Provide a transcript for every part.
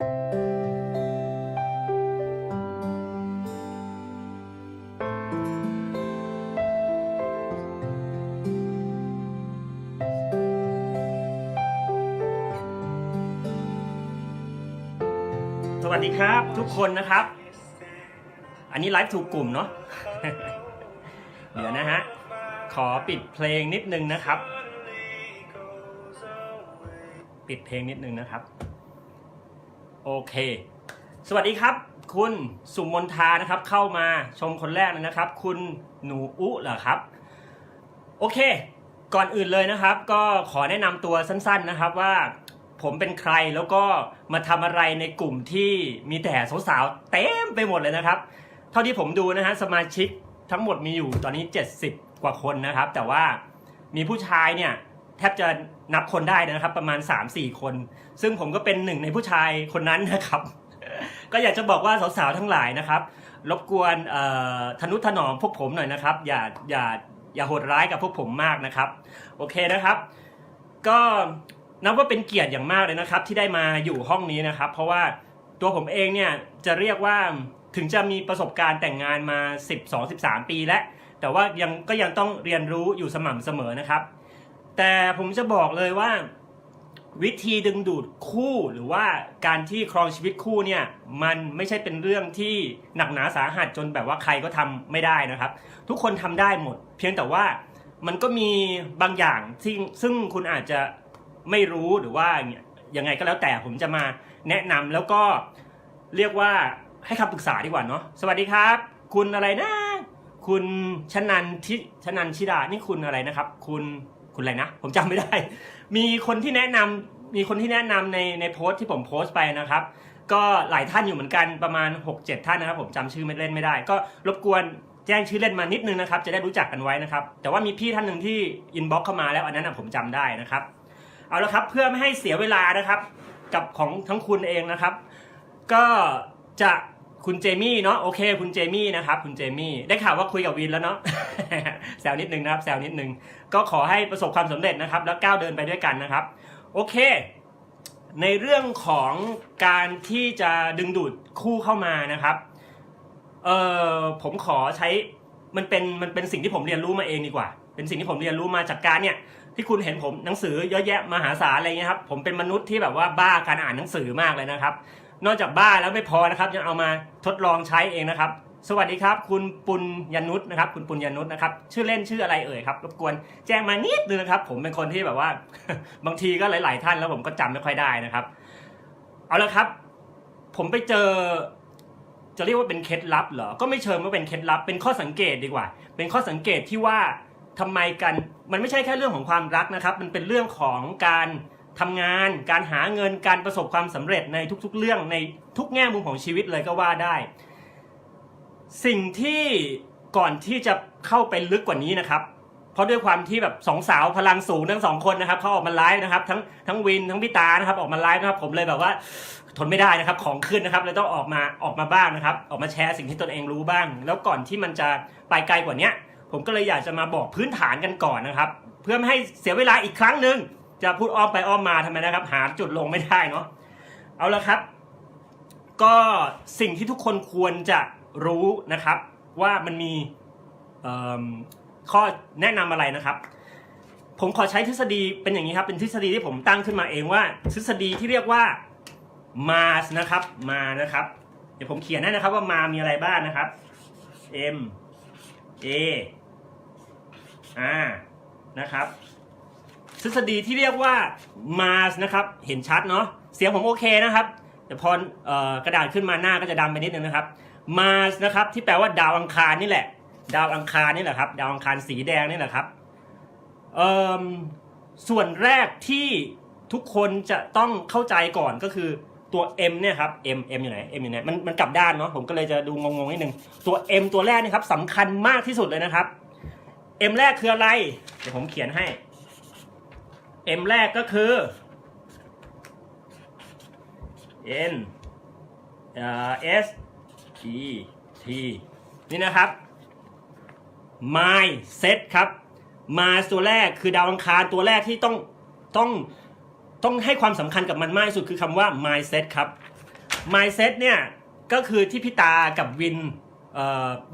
สวัสดีครับทุกคนนะครับ อันนี้ไลฟ์ถูกกลุ่มเนาะ เดี๋ยวนะฮะ ขอปิดเพลงนิดนึงนะครับ ปิดเพลงนิดนึงนะครับ โอเค สวัสดีครับ คุณสุมนทานะครับ เข้ามาชมคนแรกเลยนะครับ คุณหนูอุเหรอครับ โอเค ก่อนอื่นเลยนะครับ ก็ขอแนะนำตัวสั้น ๆนะครับว่าผมเป็นใครแล้วก็มาทำอะไรในกลุ่มที่มีแต่สาวๆเต็มไปหมดเลยนะครับ เท่าที่ผมดูนะฮะสมาชิกทั้งหมดมีอยู่ตอนนี้ 70 กว่าคนนะครับ แต่ว่ามีผู้ชายเนี่ย แทบจะนับคนได้นะครับ ประมาณ 3-4 คน ซึ่งผมก็เป็นหนึ่งในผู้ชายคนนั้นนะครับ ก็อยากจะบอกว่าสาวๆทั้งหลายนะครับ รบกวนเอ่อทนุถนอมพวกผมหน่อยนะครับ อย่าอย่าอย่าโหดร้ายกับพวกผมมากนะครับ โอเคนะครับ ก็นับว่าเป็นเกียรติอย่างมากเลยนะครับ ที่ได้มาอยู่ห้องนี้นะครับ เพราะว่าตัวผมเองเนี่ยจะเรียกว่าถึงจะมีประสบการณ์แต่งงานมา 12-13 ปีแล้วแต่ว่ายังก็ยังต้องเรียนรู้อยู่สม่ำเสมอนะครับ แต่ผมจะบอกเลยว่า วิธีดึงดูดคู่หรือว่าการที่ครองชีวิตคู่เนี่ย มันไม่ใช่เป็นเรื่องที่หนักหนาสาหัสจนแบบว่าใครก็ทำไม่ได้นะครับ ทุกคนทำได้หมด เพียงแต่ว่ามันก็มีบางอย่างที่ซึ่งคุณอาจจะไม่รู้หรือว่ายังไงก็แล้วแต่ผมจะมาแนะนำแล้วก็เรียกว่าให้คำปรึกษาดีกว่าเนาะสวัสดีครับ คุณอะไรนะ คุณชนันทิชนันชิดานี่คุณอะไรนะครับ คุณ คุณอะไรนะ ผมจำไม่ได้ มีคนที่แนะนำมีคนที่แนะนำในในโพสต์ที่ผมโพสต์ไปนะครับ ก็หลายท่านอยู่เหมือนกันประมาณ 6-7 ท่านนะครับ ผมจำชื่อไม่เล่นไม่ได้ ก็รบกวนแจ้งชื่อเล่นมานิดนึงนะครับ จะได้รู้จักกันไว้นะครับ แต่ว่ามีพี่ท่านหนึ่งที่อินบ็อกเข้ามาแล้วอันนั้นผมจำได้นะครับ เอาละครับเพื่อไม่ให้เสียเวลานะครับ กับของทั้งคุณเองนะครับ ก็จะคุณเจมี่เนาะโอเค คุณเจมี่นะครับ คุณเจมี่ได้ข่าวว่าคุยกับวินแล้วเนาะแซวนิดนึงนะครับแซวนิดนึง ก็ขอให้ประสบความสำเร็จนะครับ แล้วก้าวเดินไปด้วยกันนะครับ โอเค ในเรื่องของการที่จะดึงดูดคู่เข้ามานะครับเออผมขอใช้มันเป็นมันเป็นสิ่งที่ผมเรียนรู้มาเองดีกว่า เป็นสิ่งที่ผมเรียนรู้มาจากการเนี่ยที่คุณเห็นผมหนังสือเยอะแยะมหาศาลอะไรเงี้ยครับผมเป็นมนุษย์ที่แบบว่าบ้าการอ่านหนังสือมากเลยนะครับ นอกจากบ้าแล้วไม่พอนะครับยังเอามาทดลองใช้เองนะครับ สวัสดีครับ คุณปุญญนุษนะครับ คุณปุญญนุษนะครับ ชื่อเล่นชื่ออะไรเอ่ยครับรบกวนแจ้งมานิดนึงนะครับ ผมเป็นคนที่แบบว่า บางทีก็หลาย ๆ ท่านแล้วผมก็จำไม่ค่อยได้นะครับ เอาละครับ ผมไปเจอ จะเรียกว่าเป็นเคล็ดลับเหรอก็ไม่เชิงว่าเป็นเคล็ดลับ เป็นข้อสังเกตดีกว่า เป็นข้อสังเกตที่ว่าทำไมกันมันไม่ใช่แค่เรื่องของความรักนะครับ มันเป็นเรื่องของการทำงาน การหาเงินการประสบความสำเร็จในทุกๆ เรื่องในทุกแง่มุมของชีวิตเลยก็ว่าได้ สิ่งที่ก่อนที่จะเข้าไปลึกกว่านี้นะครับ เพราะด้วยความที่แบบสองสาวพลังสูงทั้งสองคนนะครับเขาออกมาไลฟ์นะครับ ทั้งทั้งวินทั้งพี่ตานะครับออกมาไลฟ์นะครับ ผมเลยแบบว่าทนไม่ได้นะครับของขึ้นนะครับเลยต้องออกมาออกมาบ้างนะครับ ออกมาแชร์สิ่งที่ตนเองรู้บ้าง แล้วก่อนที่มันจะไปไกลกว่าเนี้ย ผมก็เลยอยากจะมาบอกพื้นฐานกันก่อนนะครับ เพื่อไม่ให้เสียเวลาอีกครั้งหนึ่งจะพูดอ้อมไปอ้อมมาทำไมนะครับ หาจุดลงไม่ได้เนาะเอาละครับ ก็สิ่งที่ทุกคนควรจะ รู้นะครับว่ามันมีข้อแนะนำอะไรนะครับ ผมขอใช้ทฤษฎีเป็นอย่างนี้ครับ เป็นทฤษฎีที่ผมตั้งขึ้นมาเองว่า ทฤษฎีที่เรียกว่า Mars นะครับมานะครับ เดี๋ยวผมเขียนให้นะครับว่ามามีอะไรบ้างนะครับ M A R นะครับ ทฤษฎีที่เรียกว่า Mars นะครับ เห็นชัดเนาะเสียงผมโอเคนะครับแต่พอออกระดาษขึ้นมาหน้าก็จะดำไปนิดนึงนะครับ Mars นะครับที่แปลว่าดาวอังคารนี่แหละ ดาวอังคารนี่แหละครับ ดาวอังคารสีแดงนี่แหละครับส่วนแรกที่ทุกคนจะต้องเข้าใจก่อนก็คือตัว M เนี่ยครับ M M อยู่ไหน M อยู่ไหนมันมันกลับด้านเนาะผมก็เลยจะดูงงๆนิดนึงตัว M ตัวแรกนี่ครับสำคัญมากที่สุดเลยนะครับ M แรกคืออะไร เดี๋ยวผมเขียนให้ M แรกก็คือ N เอ่อ S E T นี่นะครับ mindset ครับ มาตัวแรกคือดาวอังคารตัวแรกที่ต้องต้องต้องให้ความสำคัญกับมันมากที่สุดคือคำว่า mindset ครับ mindset เนี่ยก็คือที่พี่ตากับวิน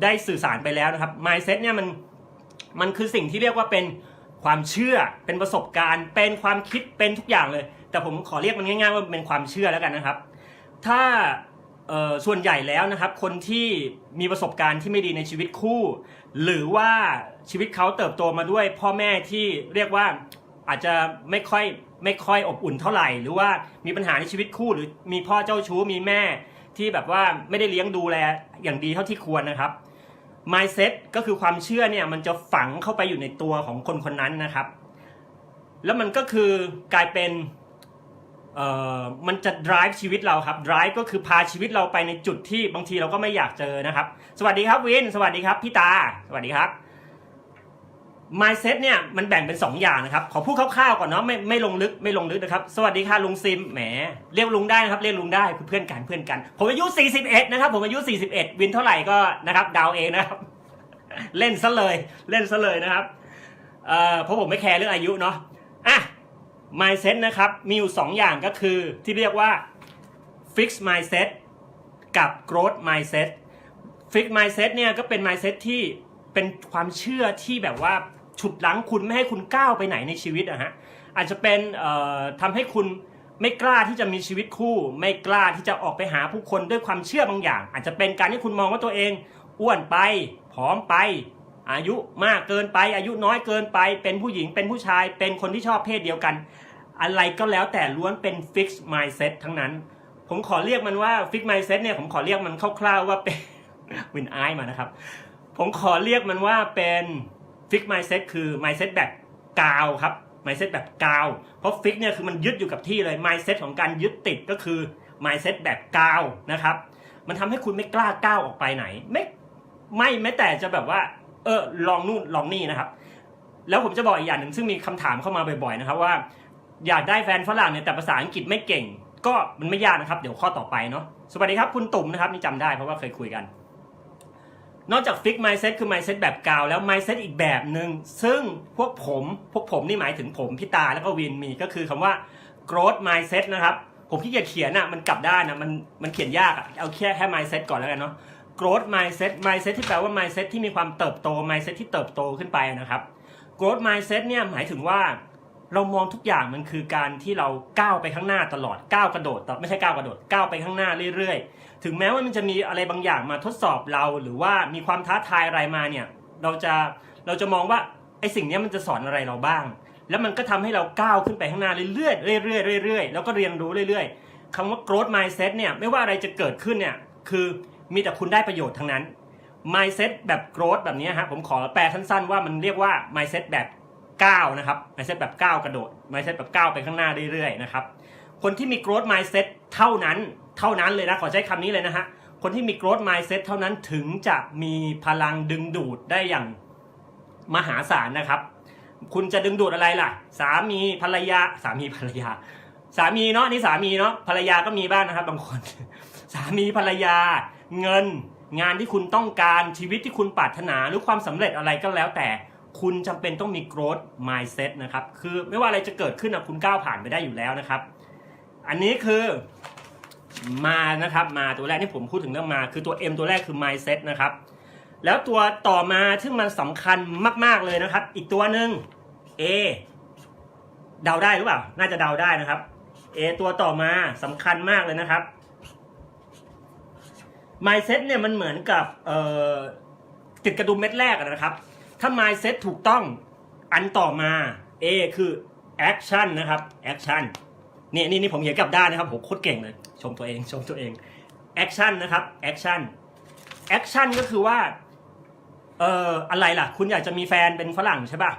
ได้สื่อสารไปแล้วนะครับ mindset เนี่ยมันมันคือสิ่งที่เรียกว่าเป็นความเชื่อเป็นประสบการณ์ เป็นความคิดเป็นทุกอย่างเลย แต่ผมขอเรียกมันง่ายๆว่าเป็นความเชื่อแล้วกันนะครับ ถ้า ส่วนใหญ่แล้วนะครับ คนที่มีประสบการณ์ที่ไม่ดีในชีวิตคู่ หรือว่าชีวิตเขาเติบโตมาด้วย พ่อแม่ที่เรียกว่าอาจจะไม่ค่อยไม่ค่อยอบอุ่นเท่าไหร่ หรือว่ามีปัญหาในชีวิตคู่ หรือมีพ่อเจ้าชู้มีแม่ที่แบบว่าไม่ได้เลี้ยงดูแลอย่างดีเท่าที่ควรนะครับ mindset ก็คือความเชื่อเนี่ยมันจะฝังเข้าไปอยู่ในตัวของคนคนนั้นนะครับ แล้วมันก็คือกลายเป็น เอ่อมันจะ drive ชีวิตเราครับ drive ก็คือพาชีวิตเราไปในจุดที่บางทีเราก็ไม่อยากเจอนะครับ สวัสดีครับวิน สวัสดีครับพี่ตา สวัสดีครับ mindset เนี่ยมันแบ่งเป็น 2 อย่างนะครับ ขอพูดคร่าวๆก่อนเนาะไม่ไม่ลงลึกไม่ลงลึกนะครับ สวัสดีค่ะลุงซิมแหมเรียกลุงได้นะครับเรียกลุงได้คือเพื่อนกันเพื่อนกัน ผมอายุ 41 นะครับ ผมอายุ 41 วินเท่าไหร่ก็นะครับเดาวเองนะครับ เล่นซะเลยเล่นซะเลยนะครับเอ่อเพราะผมไม่แคร์เรื่องอายุเนาะอะ mindset นะครับ มีอยู่ 2 อย่างก็คือที่เรียกว่า fix mindset กับ growth mindset fix mindset เนี่ยก็เป็น mindset ที่เป็นความเชื่อที่แบบว่าฉุดลังคุณไม่ให้คุณก้าวไปไหนในชีวิตอะฮะอาจจะเป็นทำให้คุณไม่กล้าที่จะมีชีวิตคู่ ไม่กล้าที่จะออกไปหาผู้คนด้วยความเชื่อบางอย่าง อาจจะเป็นการที่คุณมองว่าตัวเอง อ้วนไปผอมไป อายุมากเกินไป อายุน้อยเกินไป เป็นผู้หญิงเป็นผู้ชาย เป็นคนที่ชอบเพศเดียวกัน อะไรก็แล้วแต่ล้วนเป็น fix mindset ทั้งนั้น ผมขอเรียกมันว่า fix mindset เนี่ยผมขอเรียกมันคร่าวๆว่าเป็นวินไอมานะครับ ผมขอเรียกมันว่าเป็น fix mindset คือ mindset แบบกาวครับ mindset แบบกาว เพราะ fix เนี่ยคือมันยึดอยู่กับที่เลย mindset ของการยึดติดก็คือ mindset แบบกาวนะครับ มันทำให้คุณไม่กล้าก้าวออกไปไหน ไม่ไม่แม้แต่จะแบบว่า เออลองนู่นลองนี่นะครับ แล้วผมจะบอกอีกอย่างหนึ่งซึ่งมีคำถามเข้ามาบ่อยๆนะครับว่า อยากได้แฟนฝรั่งเนี่ยแต่ภาษาอังกฤษไม่เก่ง ก็มันไม่ยากนะครับ เดี๋ยวข้อต่อไปเนาะสวัสดีครับคุณตุ่มนะครับนี่จำได้เพราะว่าเคยคุยกัน นอกจาก fix mindset คือ mindset แบบกาวแล้ว mindset อีกแบบหนึ่งซึ่งพวกผมพวกผมนี่หมายถึงผมพี่ตาแล้วก็วินมีก็คือคำว่า growth mindset นะครับผมที่จะเขียนอะมันกลับด้านนะมันมันเขียนยากอะเอาแค่แค่ mindset ก่อนแล้วกันเนาะ growth mindset mindset ที่แปลว่า mindset ที่มีความเติบโต mindset ที่เติบโตขึ้นไปนะครับ growth mindset เนี่ยหมายถึงว่า เรามองทุกอย่างมันคือการที่เราก้าวไปข้างหน้าตลอดก้าวกระโดดไม่ใช่ก้าวกระโดดก้าวไปข้างหน้าเรื่อยๆ ถึงแม้ว่ามันจะมีอะไรบางอย่างมาทดสอบเรา หรือว่ามีความท้าทายอะไรมาเนี่ยเราจะเราจะมองว่าไอ้สิ่งนี้มันจะสอนอะไรเราบ้าง แล้วมันก็ทำให้เราก้าวขึ้นไปข้างหน้าเรื่อยๆเรื่อยๆเรื่อยๆแล้วก็เรียนรู้เรื่อยๆคำว่า growth mindset เนี่ยไม่ว่าอะไรจะเกิดขึ้นเนี่ยคือมีแต่คุณได้ประโยชน์ทั้งนั้น mindset แบบ growth แบบนี้ฮะผมขอแปลสั้นๆว่ามันเรียกว่า mindset แบบ ก้าวนะครับ mindset แบบก้าวกระโดด mindset แบบก้าวไปข้างหน้าเรื่อยๆนะครับ คนที่มี growth mindset เท่านั้น เท่านั้นเลยนะ ขอใช้คำนี้เลยนะฮะ คนที่มี growth mindset เท่านั้นถึงจะมีพลังดึงดูดได้อย่างมหาศาลนะครับ คุณจะดึงดูดอะไรล่ะ สามีภรรยา สามีภรรยา สามีเนาะนี่สามีเนาะ ภรรยาก็มีบ้างนะครับ บางคน สามีภรรยา เงิน งานที่คุณต้องการ ชีวิตที่คุณปรารถนา หรือความสำเร็จอะไรก็แล้วแต่ คุณจำเป็นต้องมี growth mindset นะครับ คือไม่ว่าอะไรจะเกิดขึ้นนะคุณก้าวผ่านไปได้อยู่แล้วนะครับ อันนี้คือมานะครับมาตัวแรกที่ผมพูดถึงเรื่องมา คือตัว M ตัวแรกคือ mindset นะครับ แล้วตัวต่อมาที่มันสำคัญมากๆเลยนะครับ อีกตัวหนึ่ง A เดาได้หรือเปล่า น่าจะเดาได้นะครับ A ตัวต่อมาสำคัญมากเลยนะครับ mindset เนี่ยมันเหมือนกับติดกระดุมเม็ดแรกนะครับ ถ้า mindset ถูกต้องอันต่อมา A คือ action นะครับ action นี่นี่นี่ผมเขียนกลับด้านนะครับผมโคตรเก่งเลย ชมตัวเองชมตัวเอง action นะครับ action action ก็คือว่าเอ่ออะไรล่ะ คุณอยากจะมีแฟนเป็นฝรั่งใช่ป่ะ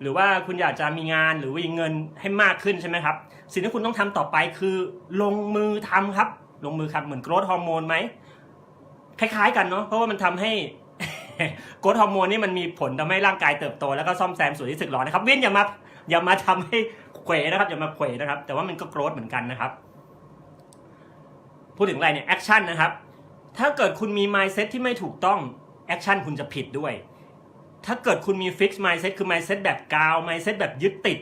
หรือว่าคุณอยากจะมีงานหรือว่ามีเงินให้มากขึ้นใช่ไหมครับสิ่งที่คุณต้องทำต่อไปคือลงมือทำครับ ลงมือครับเหมือนโกรทฮอร์โมนไหมคล้ายๆกันเนาะเพราะว่ามันทำให้ กรทฮอร์โมนนี่มันมีผลทำให้ร่างกายเติบโตแล้วก็ซ่อมแซมส่วนที่สึกหรอนะครับ เว้นอย่ามาอย่ามาทำให้เขวนะครับอย่ามาเขวนะครับ แต่ว่ามันก็โกรธเหมือนกันนะครับ พูดถึงอะไรเนี่ยแอคชั่นนะครับ ถ้าเกิดคุณมี mindset ที่ไม่ถูกต้องแอคชั่นคุณจะผิดด้วย ถ้าเกิดคุณมี fix mindset คือ mindset แบบกาว mindset แบบยึดติด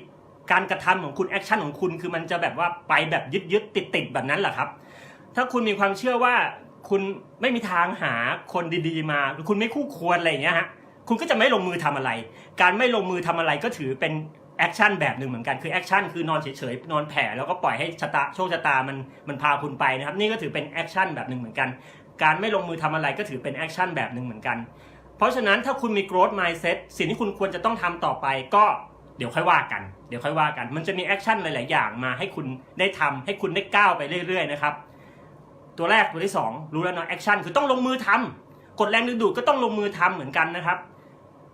การกระทำของคุณแอคชั่นของคุณคือมันจะแบบว่าไปแบบยึดยึดติดติดแบบนั้นแหละครับ ถ้าคุณมีความเชื่อว่า คุณไม่มีทางหาคนดีๆมาหรือคุณไม่คู่ควรอะไรอย่างเงี้ยฮะคุณก็จะไม่ลงมือทำอะไร การไม่ลงมือทำอะไรก็ถือเป็นแอคชั่นแบบหนึ่งเหมือนกันคือแอคชั่นคือนอนเฉยๆนอนแผ่แล้วก็ปล่อยให้ชะตาโชคชะตามันมันพาคุณไปนะครับ นี่ก็ถือเป็นแอคชั่นแบบหนึ่งเหมือนกัน การไม่ลงมือทำอะไรก็ถือเป็นแอคชั่นแบบหนึ่งเหมือนกัน เพราะฉะนั้นถ้าคุณมี growth mindset สิ่งที่คุณควรจะต้องทำต่อไปก็เดี๋ยวค่อยว่ากัน เดี๋ยวค่อยว่ากัน มันจะมีแอคชั่นหลาย ๆ อย่างมาให้คุณได้ทำให้คุณได้ก้าวไปเรื่อย ๆ นะครับ ตัวแรกตัวที่สองรู้แล้วเนาะแอคชั่นคือต้องลงมือทำกดแรงดึงดูดก็ต้องลงมือทำเหมือนกันนะครับ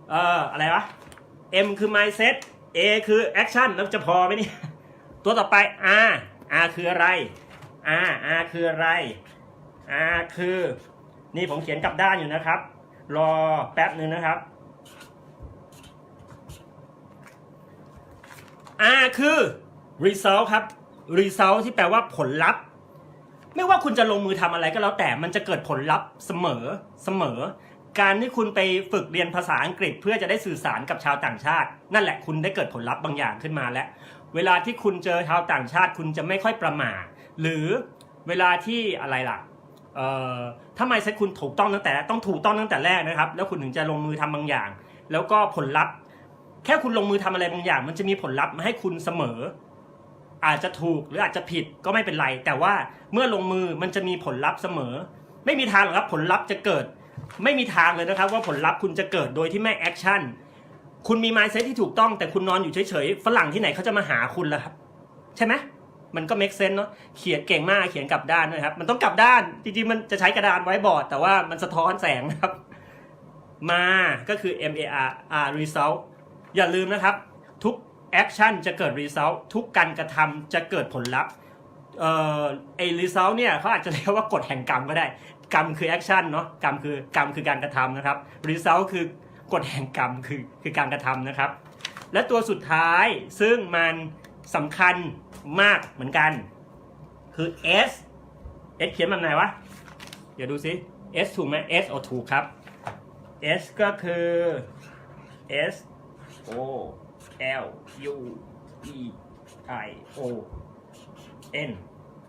เอ่ออะไรวะ M คือ mindset A คือ action แล้วจะพอไหมเนี่ยตัวต่อไป R R คืออะไร R R คืออะไร R คือ นี่ผมเขียนกลับด้านอยู่นะครับ รอแป๊บหนึ่งนะครับ R คือ result ครับ result ที่แปลว่าผลลัพธ์ ไม่ว่าคุณจะลงมือทำอะไรก็แล้วแต่มันจะเกิดผลลัพธ์เสมอเสมอ การที่คุณไปฝึกเรียนภาษาอังกฤษ เพื่อจะได้สื่อสารกับชาวต่างชาติ นั่นแหละคุณได้เกิดผลลัพธ์บางอย่างขึ้นมาแล้ว เวลาที่คุณเจอชาวต่างชาติ คุณจะไม่ค่อยประมาทหรือเวลาที่อะไรล่ะเอ่อถ้าไม่ใช่คุณถูกต้องตั้งแต่ต้องถูกต้องตั้งแต่แรกนะครับ แล้วคุณถึงจะลงมือทำบางอย่าง แล้วก็ผลลัพธ์ แค่คุณลงมือทำอะไรบางอย่าง มันจะมีผลลัพธ์มาให้คุณเสมอ อาจจะถูกหรืออาจจะผิดก็ไม่เป็นไร แต่ว่าเมื่อลงมือมันจะมีผลลัพธ์เสมอ ไม่มีทางหรอกครับผลลัพธ์จะเกิด ไม่มีทางเลยนะครับ ว่าผลลัพธ์คุณจะเกิดโดยที่ไม่แอคชั่นคุณมี mindset ที่ถูกต้องแต่คุณนอนอยู่เฉยๆฝรั่งที่ไหนเขาจะมาหาคุณล่ะครับ ใช่ไหมมันก็ make sense เนาะเขียนเก่งมากเขียนกลับด้านด้วยครับ มันต้องกลับด้านจริงๆมันจะใช้กระดานไว้บอร์ด แต่ว่ามันสะท้อนแสงนะครับ มาก็คือ M A R R result อย่าลืมนะครับ ทุก แอคชั่นจะเกิด result ทุกการกระทำจะเกิดผลลัพธ์เอ่อไอ้ result เนี่ยเขาอาจจะเรียกว่ากฎแห่งกรรมก็ได้ กรรมคือแอคชั่นเนาะกรรมคือกรรมคือการกระทำนะครับ result คือกฎแห่งกรรมคือคือการกระทำนะครับ และตัวสุดท้ายซึ่งมันสำคัญมากเหมือนกัน คือ S S เขียนแบบไหนวะ เดี๋ยวดูซิ S ถูกไหม S โอถูกครับ S ก็คือ S O L U E I O N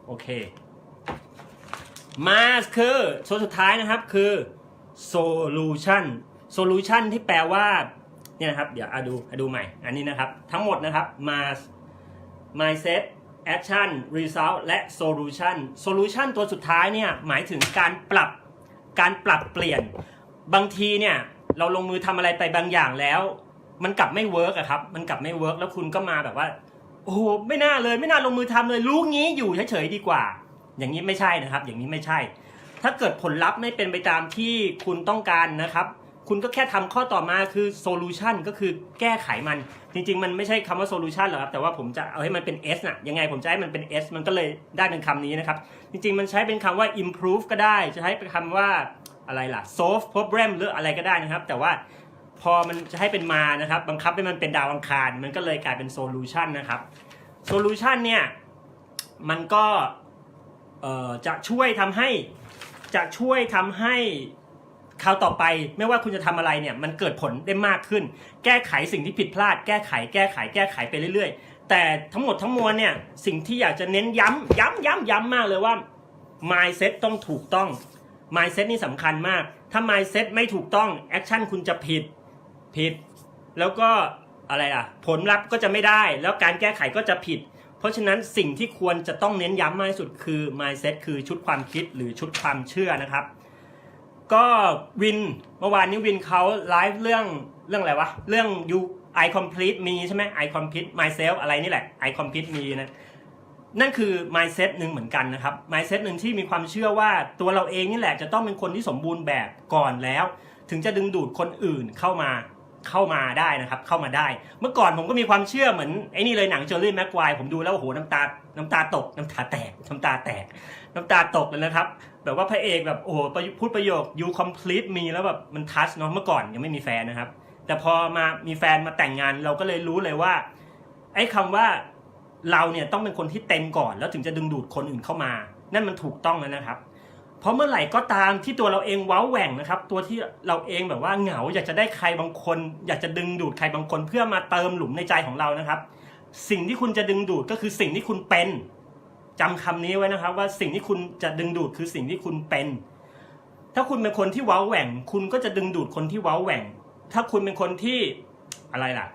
โอเคมาคือส่วนสุดท้ายนะครับคือ solution solution ที่แปลว่าเนี่ยนะครับ เดี๋ยวอาดูอาดูใหม่ อันนี้นะครับ ทั้งหมดนะครับ mas mindset action result และ solution solution ตัวสุดท้ายเนี่ยหมายถึงการปรับการปรับเปลี่ยน บางทีเนี่ยเราลงมือทำอะไรไปบางอย่างแล้ว มันกลับไม่เวิร์กอะครับ มันกลับไม่เวิร์กแล้วคุณก็มาแบบว่า โอ้โหไม่น่าเลยไม่น่าลงมือทำเลยรู้งี้อยู่เฉยๆดีกว่า อย่างนี้ไม่ใช่นะครับ อย่างนี้ไม่ใช่ ถ้าเกิดผลลัพธ์ไม่เป็นไปตามที่คุณต้องการนะครับ คุณก็แค่ทำข้อต่อมาคือ solution ก็คือแก้ไขมัน จริง ๆ มันไม่ใช่คำว่า solution หรอกครับ แต่ว่าผมจะเอาให้มันเป็น s น่ะยังไงผมจะให้มันเป็น s มันก็เลยได้เป็นคำนี้นะครับ จริง ๆ มันใช้เป็นคำว่า improve ก็ได้ จะใช้เป็นคำว่าอะไรล่ะ solve problem หรืออะไรก็ได้นะครับ แต่ว่า พอมันจะให้เป็นมานะครับบังคับให้มันเป็นดาวอังคาร มันก็เลยกลายเป็น solution นะครับ solution เนี่ยมันก็จะช่วยทำให้จะช่วยทำให้คราวต่อไปไม่ว่าคุณจะทำอะไรเนี่ยมันเกิดผลได้มากขึ้น แก้ไขสิ่งที่ผิดพลาด แก้ไข แก้ไข แก้ไขไปเรื่อยๆ แต่ทั้งหมดทั้งมวลเนี่ยสิ่งที่อยากจะเน้นย้ำย้ำย้ำย้ำมากเลยว่า mindset ต้องถูกต้อง mindset นี่สำคัญมาก ถ้า mindset ไม่ถูกต้อง action คุณจะผิด ผิด แล้วก็อะไรอะ ผลลัพธ์ก็จะไม่ได้ แล้วการแก้ไขก็จะผิด เพราะฉะนั้นสิ่งที่ควรจะต้องเน้นย้ำมากที่สุดคือ mindset คือชุดความคิดหรือชุดความเชื่อนะครับ ก็วินเมื่อวานนี้วินเขาไลฟ์เรื่องเรื่องอะไรวะ เรื่อง you I complete me ใช่ไหม I complete myself อะไรนี่แหละ I complete me นะนั่นคือ mindset หนึ่งเหมือนกันนะครับ mindset หนึ่งที่มีความเชื่อว่าตัวเราเองนี่แหละจะต้องเป็นคนที่สมบูรณ์แบบก่อนแล้ว ถึงจะดึงดูดคนอื่นเข้ามา เข้ามาได้นะครับ เข้ามาได้ เมื่อก่อนผมก็มีความเชื่อเหมือนไอ้นี่เลยหนังเจอรี่แม็กควายผมดูแล้วโอ้โหน้ำตาน้ำตาตกน้ำตาแตกน้ำตาแตกน้ำตาตกเลยนะครับ แบบว่าพระเอกแบบโอ้โหพูดประโยค you complete me แล้วแบบมันทัชเนาะเมื่อก่อนยังไม่มีแฟนนะครับ แต่พอมามีแฟนมาแต่งงานเราก็เลยรู้เลยว่า ไอ้คำว่าเราเนี่ยต้องเป็นคนที่เต็มก่อน แล้วถึงจะดึงดูดคนอื่นเข้ามา นั่นมันถูกต้องแล้วนะครับ เพราะเมื่อไหร่ก็ตามที่ตัวเราเองว้าแหว่งนะครับ ตัวที่เราเองแบบว่าเหงาอยากจะได้ใครบางคน อยากจะดึงดูดใครบางคนเพื่อมาเติมหลุมในใจของเรานะครับ สิ่งที่คุณจะดึงดูดก็คือสิ่งที่คุณเป็นจำคำนี้ไว้นะครับ ว่าสิ่งที่คุณจะดึงดูดคือสิ่งที่คุณเป็น ถ้าคุณเป็นคนที่ว้าแหว่ง คุณก็จะดึงดูดคนที่ว้าแหว่ง ถ้าคุณเป็นคนที่อะไรล่ะ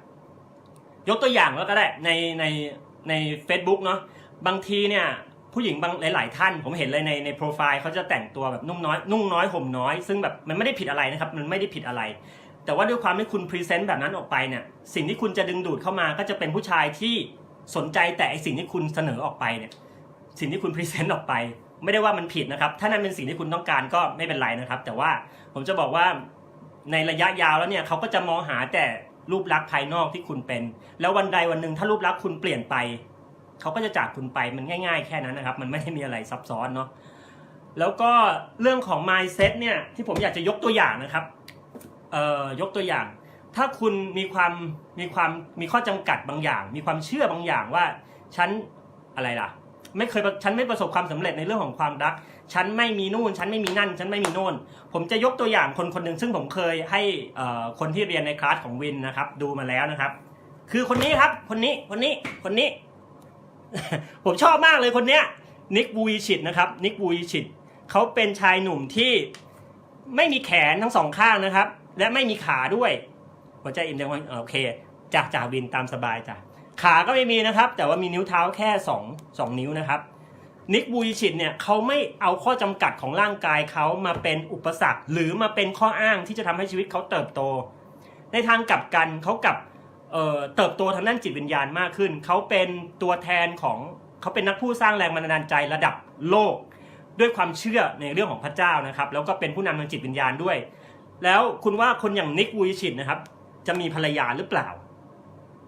ยกตัวอย่างแล้วก็ได้ในในใน a c e b o o k เนาะบางทีเนี่ย ผู้หญิงบางหลาย ๆ ท่าน ผมเห็นเลยในในโปรไฟล์เขาจะแต่งตัวแบบนุ่งน้อยนุ่งน้อยห่มน้อย ซึ่งแบบมันไม่ได้ผิดอะไรนะครับมันไม่ได้ผิดอะไร แต่ว่าด้วยความที่คุณพรีเซนต์แบบนั้นออกไปเนี่ยสิ่งที่คุณจะดึงดูดเข้ามาก็จะเป็นผู้ชายที่สนใจแต่ไอสิ่งที่คุณเสนอออกไปเนี่ยสิ่งที่คุณพรีเซนต์ออกไป ไม่ได้ว่ามันผิดนะครับ ถ้านั่นเป็นสิ่งที่คุณต้องการก็ไม่เป็นไรนะครับ แต่ว่าผมจะบอกว่าในระยะยาวแล้วเนี่ยเขาก็จะมองหาแต่รูปลักษณ์ภายนอกที่คุณเป็น แล้ววันใดวันหนึ่งถ้ารูปลักษณ์คุณเปลี่ยนไป เขาก็จะจากคุณไปมันง่าย ๆ แค่นั้นนะครับ มันไม่ได้มีอะไรซับซ้อนเนาะแล้วก็เรื่องของ mindset เนี่ยที่ผมอยากจะยกตัวอย่างนะครับเอ่อยกตัวอย่าง ถ้าคุณมีความมีความมีข้อจำกัดบางอย่าง มีความเชื่อบางอย่างว่าฉันอะไรล่ะ ไม่เคยฉันไม่ประสบความสำเร็จในเรื่องของความรัก ฉันไม่มีนู่น ฉันไม่มีนั่น ฉันไม่มีโน่น ผมจะยกตัวอย่างคนคนหนึ่งซึ่งผมเคยให้คนที่เรียนในคลาสของวินนะครับ ดูมาแล้วนะครับ คือคนนี้ครับ คนนี้คนนี้คนนี้ ผมชอบมากเลยคนเนี้ยนิกบูยชิดนะครับนิกบูยชิดเขาเป็นชายหนุ่มที่ไม่มีแขนทั้งสองข้างนะครับ และไม่มีขาด้วยหัวใจอิ่มจังวันโอเคจากจาวินตามสบายจ้ะขาก็ไม่มีนะครับ แต่ว่ามีนิ้วเท้าแค่สองสองนิ้วนะครับนิกบูยชิดเนี่ยเขาไม่เอาข้อจำกัดของร่างกายเขามาเป็นอุปสรรค หรือมาเป็นข้ออ้างที่จะทำให้ชีวิตเขาเติบโต ในทางกลับกันเขากลับ เติบโตทางด้านจิตวิญญาณมากขึ้น เขาเป็นตัวแทนของเขาเป็นนักผู้สร้างแรงบันดาลใจระดับโลก ด้วยความเชื่อในเรื่องของพระเจ้านะครับ แล้วก็เป็นผู้นำทางจิตวิญญาณด้วย แล้วคุณว่าคนอย่างนิกวูยชิดนะครับ จะมีภรรยาหรือเปล่า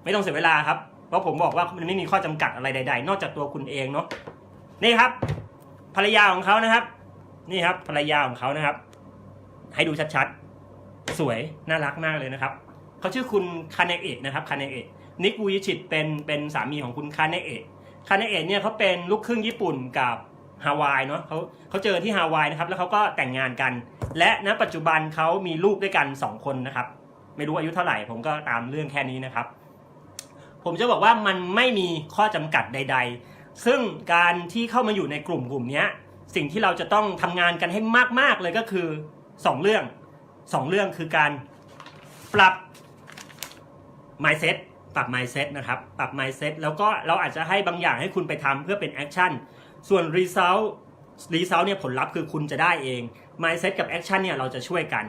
ไม่ต้องเสียเวลาครับ เพราะผมบอกว่ามันไม่มีข้อจำกัดอะไรใด ๆ นอกจากตัวคุณเองเนาะนี่ครับ ภรรยาของเขานะครับ นี่ครับภรรยาของเขานะครับ ให้ดูชัดๆ สวยน่ารักมากเลยนะครับ เขาชื่อคุณคาเนเอะนะครับคาเนเอะนิกวูยิชิตเป็นเป็นสามีของคุณคาเนเอะคาเนเอะเนี่ยเขาเป็นลูกครึ่งญี่ปุ่นกับฮาวายเนาะเขาเขาเจอที่ฮาวายนะครับแล้วเขาก็แต่งงานกัน และณปัจจุบันเขามีลูกด้วยกัน 2 คนนะครับ ไม่รู้อายุเท่าไหร่ ผมก็ตามเรื่องแค่นี้นะครับ ผมจะบอกว่ามันไม่มีข้อจำกัดใด ๆ ซึ่งการที่เข้ามาอยู่ในกลุ่มกลุ่มนี้สิ่งที่เราจะต้องทำงานกันให้มากๆเลยก็คือ 2 เรื่อง 2 เรื่องคือการปรับ mindset ปรับ mindset นะครับปรับ mindset แล้วก็เราอาจจะให้บางอย่างให้คุณไปทำเพื่อเป็น action ส่วน result result เนี่ยผลลัพธ์คือคุณจะได้เอง mindset กับ action เนี่ยเราจะช่วยกัน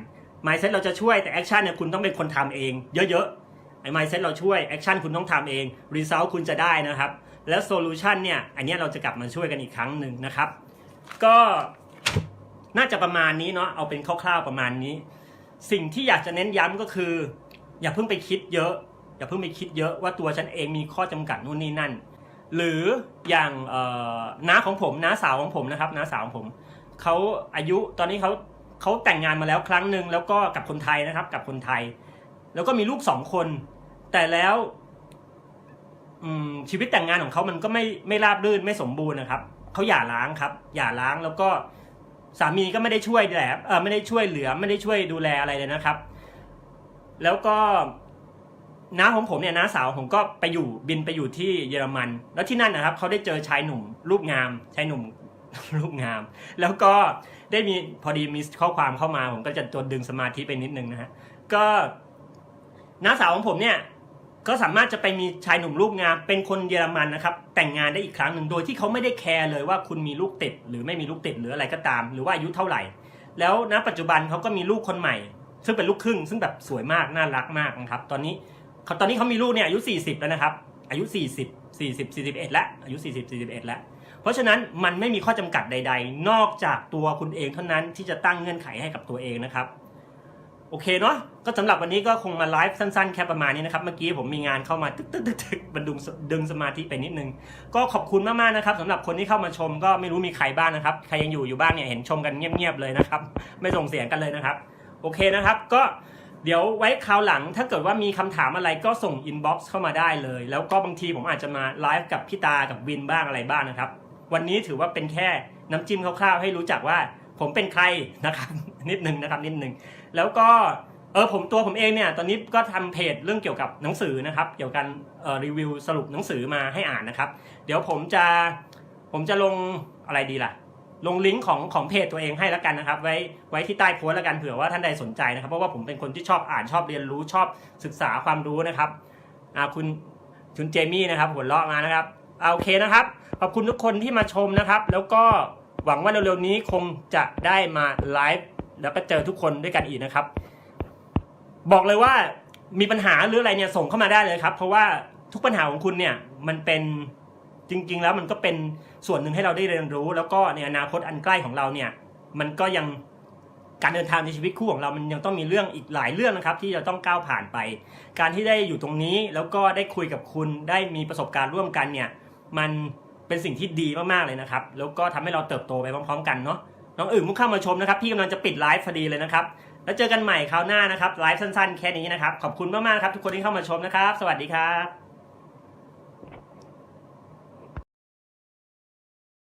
mindset เราจะช่วยแต่ action เนี่ยคุณต้องเป็นคนทำเอง เยอะๆไอ้ mindset เราช่วย action คุณต้องทำเอง result คุณจะได้นะครับ แล้ว solution เนี่ยอันนี้เราจะกลับมาช่วยกันอีกครั้งหนึ่งนะครับ ก็น่าจะประมาณนี้เนาะเอาเป็นคร่าวๆประมาณนี้ สิ่งที่อยากจะเน้นย้ำก็คือ อย่าเพิ่งไปคิดเยอะ อย่าเพิ่งไปคิดเยอะว่าตัวฉันเองมีข้อจำกัดนู่นนี่นั่น หรืออย่างน้าของผมน้าสาวของผมนะครับน้าสาวของผมเขาอายุตอนนี้เขาเขาแต่งงานมาแล้วครั้งหนึ่งแล้วก็กับคนไทยนะครับ กับคนไทย แล้วก็มีลูกสองคน แต่แล้วชีวิตแต่งงานของเขามันก็ไม่ไม่ราบรื่นไม่สมบูรณ์นะครับเขาหย่าร้างครับหย่าร้างแล้วก็สามีก็ไม่ได้ช่วยแหละเออไม่ได้ช่วยเหลือไม่ได้ช่วยดูแลอะไรเลยนะครับ แล้วก็ น้าของผมเนี่ยน้าสาวผมก็ไปอยู่บินไปอยู่ที่เยอรมัน แล้วที่นั่นนะครับเขาได้เจอชายหนุ่มรูปงามชายหนุ่มรูปงาม แล้วก็ได้มีพอดีมีข้อความเข้ามา ผมก็จะตัวดึงสมาธิไปนิดนึงนะฮะก็น้าสาวของผมเนี่ยก็สามารถจะไปมีชายหนุ่มรูปงามเป็นคนเยอรมันนะครับ แต่งงานได้อีกครั้งหนึ่งโดยที่เขาไม่ได้แคร์เลยว่าคุณมีลูกติดหรือไม่มีลูกติดหรืออะไรก็ตาม หรือว่าอายุเท่าไหร่ แล้วณปัจจุบันเขาก็มีลูกคนใหม่ ซึ่งเป็นลูกครึ่ง ซึ่งแบบสวยมากน่ารักมากนะครับ ตอนนี้ เขาตอนนี้เขามีลูกเนี่ยอายุ 40 แล้วนะครับ อายุ 40 40 41 แล้วอายุ 40 41 แล้ว เพราะฉะนั้นมันไม่มีข้อจำกัดใด ๆ นอกจากตัวคุณเองเท่านั้นที่จะตั้งเงื่อนไขให้กับตัวเองนะครับโอเคเนาะก็สำหรับวันนี้ก็คงมาไลฟ์สั้นๆ แค่ประมาณนี้นะครับ เมื่อกี้ผมมีงานเข้ามาตึ๊กตึ๊กตึ๊กตึกมันดึงดึงสมาธิไปนิดนึง ก็ขอบคุณมากๆนะครับสำหรับคนที่เข้ามาชมก็ไม่รู้มีใครบ้างนะครับ ใครยังอยู่อยู่บ้างเนี่ยเห็นชมกันเงียบๆเลยนะครับ ไม่ส่งเสียงกันเลยนะครับ โอเคนะครับก็ เดี๋ยวไว้คราวหลังถ้าเกิดว่ามีคำถามอะไรก็ส่งอินบ็อกซ์เข้ามาได้เลย แล้วก็บางทีผมอาจจะมาไลฟ์กับพี่ตากับวินบ้างอะไรบ้างนะครับ วันนี้ถือว่าเป็นแค่น้ำจิ้มคร่าวๆ ให้รู้จักว่าผมเป็นใครนะครับ นิดหนึ่งนะครับนิดหนึ่งแล้วก็เออผมตัวผมเองเนี่ยตอนนี้ก็ทำเพจเรื่องเกี่ยวกับหนังสือนะครับ เกี่ยวกับรีวิวสรุปหนังสือมาให้อ่านนะครับ เดี๋ยวผมจะผมจะลงอะไรดีล่ะ ลงลิงก์ของของเพจตัวเองให้แล้วกันนะครับ ไว้ไว้ที่ใต้โพสต์แล้วกันเผื่อว่าท่านใดสนใจนะครับ เพราะว่าผมเป็นคนที่ชอบอ่านชอบเรียนรู้ชอบศึกษาความรู้นะครับอ่าคุณคุณเจมี่นะครับหัวเราะมานะครับเอาโอเคนะครับ ขอบคุณทุกคนที่มาชมนะครับ แล้วก็หวังว่าเร็วๆนี้คงจะได้มาไลฟ์แล้วก็เจอทุกคนด้วยกันอีกนะครับ บอกเลยว่ามีปัญหาหรืออะไรเนี่ยส่งเข้ามาได้เลยครับ เพราะว่าทุกปัญหาของคุณเนี่ยมันเป็น จริง ๆ แล้วมันก็เป็นส่วนหนึ่งให้เราได้เรียนรู้ แล้วก็ในอนาคตอันใกล้ของเราเนี่ย มันก็ยังการเดินทางในชีวิตคู่ของเรา มันยังต้องมีเรื่องอีกหลายเรื่องนะครับ ที่จะต้องก้าวผ่านไป การที่ได้อยู่ตรงนี้แล้วก็ได้คุยกับคุณได้มีประสบการณ์ร่วมกันเนี่ย มันเป็นสิ่งที่ดีมากๆเลยนะครับ แล้วก็ทำให้เราเติบโตไปพร้อมๆ กันเนาะน้องอื่นมุกเข้ามาชมนะครับพี่กำลังจะปิดไลฟ์พอดีเลยนะครับ แล้วเจอกันใหม่คราวหน้านะครับไลฟ์สั้นๆ แค่นี้นะครับขอบคุณมากๆครับทุกคนที่เข้ามาชมนะครับ สวัสดีครับ